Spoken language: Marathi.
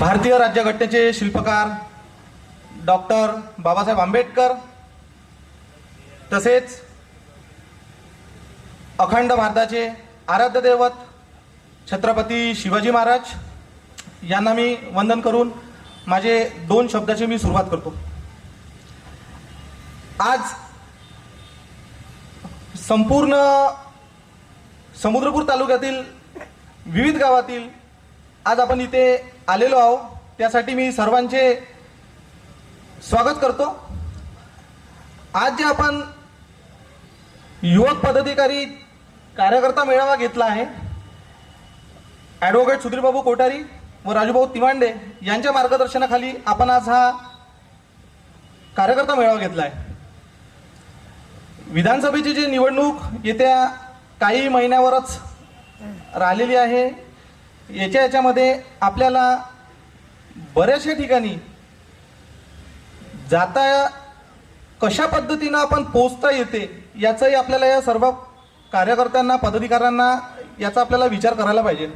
भारतीय राज्यघटनेचे शिल्पकार डॉक्टर बाबासाहेब आंबेडकर तसेच अखंड भारताचे आराध्य दैवत छत्रपती शिवाजी महाराज यांना मी वंदन करून माझे दोन शब्दाची मी सुरुवात करतो. आज संपूर्ण समुद्रपूर तालुक्यातील विविध गावातील आज आपण इथे आलेलो आहो. त्यासाठी मी सर्वांचे स्वागत करतो. आज जे आपण युवक पदाधिकारी कार्यकर्ता मेळावा घेतला आहे ॲडव्होकेट सुधीरबाबू कोठारी व राजूभाऊ तिवांडे यांच्या मार्गदर्शनाखाली आपण आज हा कार्यकर्ता मेळावा घेतला आहे. विधानसभेची जी निवडणूक येत्या काही महिन्यावरच राहिलेली आहे. याच्या याच्यामध्ये आपल्याला बऱ्याचशा ठिकाणी जाता कशा पद्धतीनं आपण पोचता येते याचाही आपल्याला या सर्व कार्यकर्त्यांना पदाधिकाऱ्यांना याचा आपल्याला विचार करायला पाहिजे.